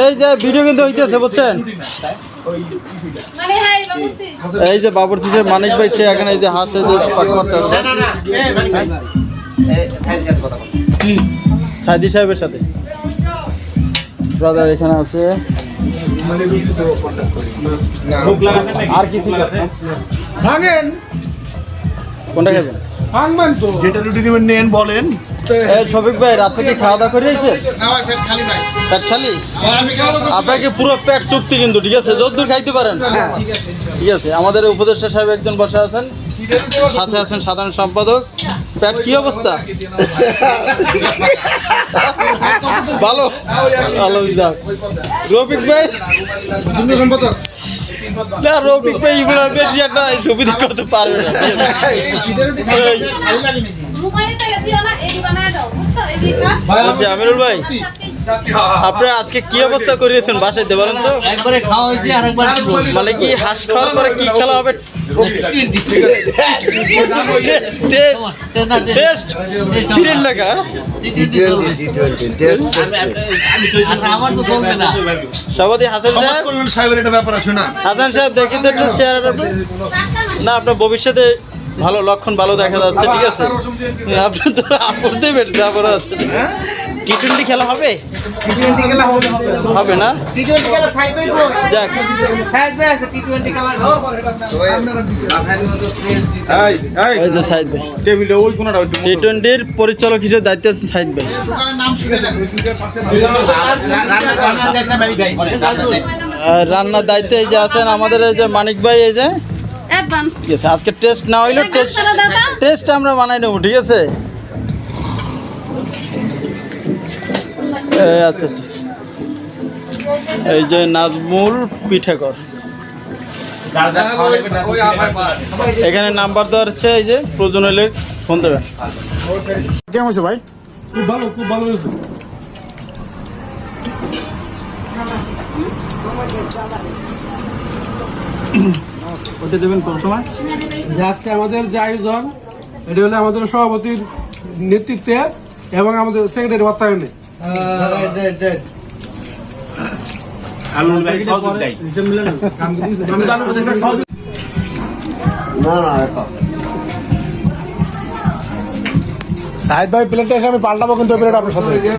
এই যে ভিডিও কিন্তু হইতেছে বুঝছেন? বাবুসি এই যে বাবর সিসের মানিক ভাই সে এখানে এই যে হাসে যে সাইদি সাহেবের সাথে। ব্রাদার এখানে আছে। আর কিছু আছে ভাঙেন। কোনটা খাবেন ভাঙবেন তো। যেটা রুটি নেবেন নেন বলেন। শফিক ভাই রাত থেকে খাওয়া দাওয়া করে পেট খালি? আপনাকে পুরো পেট চুক্তি কিন্তু ঠিক আছে? যতদূর খাইতে পারেন। ঠিক আছে আমাদের উপদেষ্টা সাহেব একজন বসে আছেন। সাথে আছেন সাধারণ সম্পাদক। প্যাট কি অবস্থা? ভালো। ভালো যাক। রফিক ভাই? না রবি ভাই এগুলো বেশি একটা সুবিধা করতে পারবে না। বলছি, আমিরুল ভাই। আপনারা আজকে কি অবস্থা করিয়েছেন বাসায় বলেন তো? একবারে খাওয়া হয়েছে আর একবার মানে কি হাঁস খাওয়ার পরে কি খেলা হবে? টেস্ট টেস্ট টাকা আমার তো চলবে না। সভাপতি হাসান সাহেব? হাসান সাহেব দেখি তো একটু চেয়ার না আপনার ভবিষ্যতে ভালো লক্ষণ ভালো দেখা যাচ্ছে ঠিক আছে? তো তারপর আছে। টি টোয়েন্টি খেলা হবে? হবে না? যাক। টি টোয়েন্টির পরিচালক হিসেবে দায়িত্ব আছে সাইদ ভাই আর রান্নার দায়িত্বে এই যে আছেন আমাদের এই যে মানিক ভাই এই যে অ্যাডভান্স। ঠিক আছে আজকে টেস্ট না হইলেও টেস্ট টেস্ট আমরা বানাই নেব ঠিক আছে? এই আচ্ছা আচ্ছা। এই যে নাজমুল পিঠাকর এখানে নাম্বার দেওয়া হচ্ছে এই যে প্রয়োজন হলে ফোন দেবেন। কেমন হয়েছে ভাই? খুব ভালো খুব ভালো হয়েছে। ওটা দেবেন কোন সময়? আজকে আমাদের যে আয়োজন এটা হলো আমাদের সভাপতির নেতৃত্বে এবং আমাদের সেক্রেটারি অর্থায়নে। সাহেব ভাই প্লেটটা এসে আমি পাল্টাবো কিন্তু প্লেট আপনার সাথে।